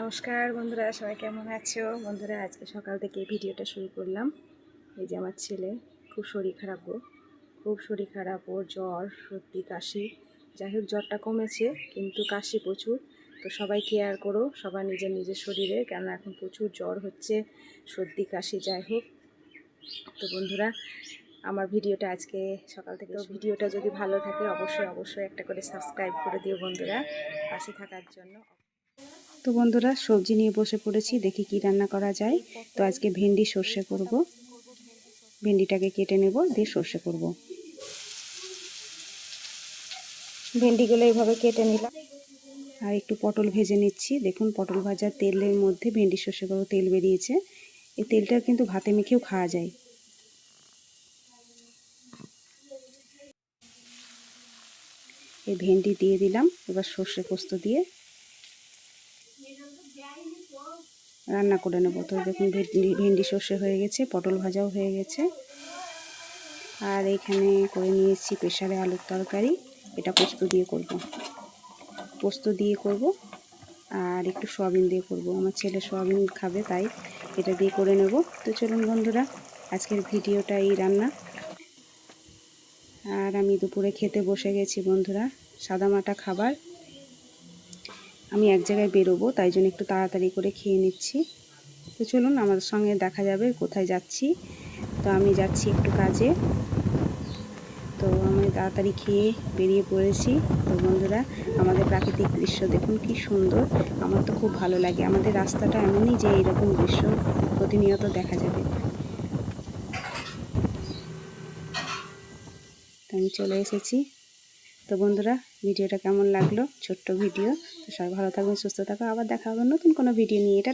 নমস্কার বন্ধুরা, সবাই কেমন আছো? বন্ধুরা, আজকে সকাল থেকে ভিডিওটা শুরু করলাম। এই যে আমার ছেলে, খুব শরীর খারাপ গো। খুব শরীর খারাপ, ওর জ্বর, সর্দি, কাশি। যাই হোক, জ্বরটা কমেছে, কিন্তু কাশি প্রচুর। তো সবাই কেয়ার করো সবাই নিজের নিজের শরীরে কেন এখন প্রচুর জ্বর হচ্ছে, সর্দি, কাশি, যাই হোক। তো বন্ধুরা, আমার ভিডিওটা আজকে সকাল থেকে ভিডিওটা যদি ভালো থাকে, অবশ্যই অবশ্যই একটা করে সাবস্ক্রাইব করে দিও বন্ধুরা। পাশে থাকার জন্য তো বন্ধুরা, সবজি নিয়ে বসে পড়েছি, দেখি কি রান্না করা যায়। তো আজকে ভেন্ডি সর্ষে করব। ভেন্ডিটাকে কেটে নেব, দিয়ে সর্ষে করব। ভেন্ডিগুলো এইভাবে কেটে নিলাম। আর একটু পটল ভেজে নিচ্ছি। দেখুন, পটল ভাজার তেলের মধ্যে ভেন্ডি সর্ষে করব তেল বেরিয়েছে। এই তেলটা কিন্তু ভাতে মেখেও খাওয়া যায়। এই ভেন্ডি দিয়ে দিলাম, এবার সর্ষে পোস্ত দিয়ে। রান্না করে নেব। তো দেখুন ভেন্ডি সর্ষে হয়ে গেছে, পটল ভাজাও হয়ে গেছে। আর এখানে করে নিয়েছি প্রেশারে আলুর তরকারি। এটা পোস্ত দিয়ে করব। পোস্ত দিয়ে করব আর একটু সয়াবিন দিয়ে করব। আমার ছেলে সয়াবিন খাবে, তাই এটা দিয়ে করে নেব। তো চলুন বন্ধুরা, আজকের ভিডিওটা এই রান্না। আর আমি দুপুরে খেতে বসে গেছি বন্ধুরা, সাদামাটা খাবার। আমি এক জায়গায় বেরোবো, তাই জন্য একটু তাড়াতাড়ি করে খেয়ে নিচ্ছি। তো চলুন আমার সঙ্গে দেখা যাবে কোথায় যাচ্ছি। তো আমি যাচ্ছি একটু কাজে। তো আমি তাড়াতাড়ি খেয়ে বেরিয়ে পড়েছি। তো বন্ধুরা, আমাদের প্রাকৃতিক দৃশ্য দেখুন, কি সুন্দর। আমার তো খুব ভালো লাগে। আমাদের রাস্তাটা এমনই যে এইরকম দৃশ্য প্রতিনিয়ত দেখা যাবে। আমি চলে এসেছি। তো বন্ধুরা, ভিডিওটা কেমন লাগল? ছোট্ট ভিডিও। তো সবাই ভালো থাকবেন, সুস্থ থাকো আবার দেখা হবে নতুন কোনো ভিডিও নিয়ে। এটা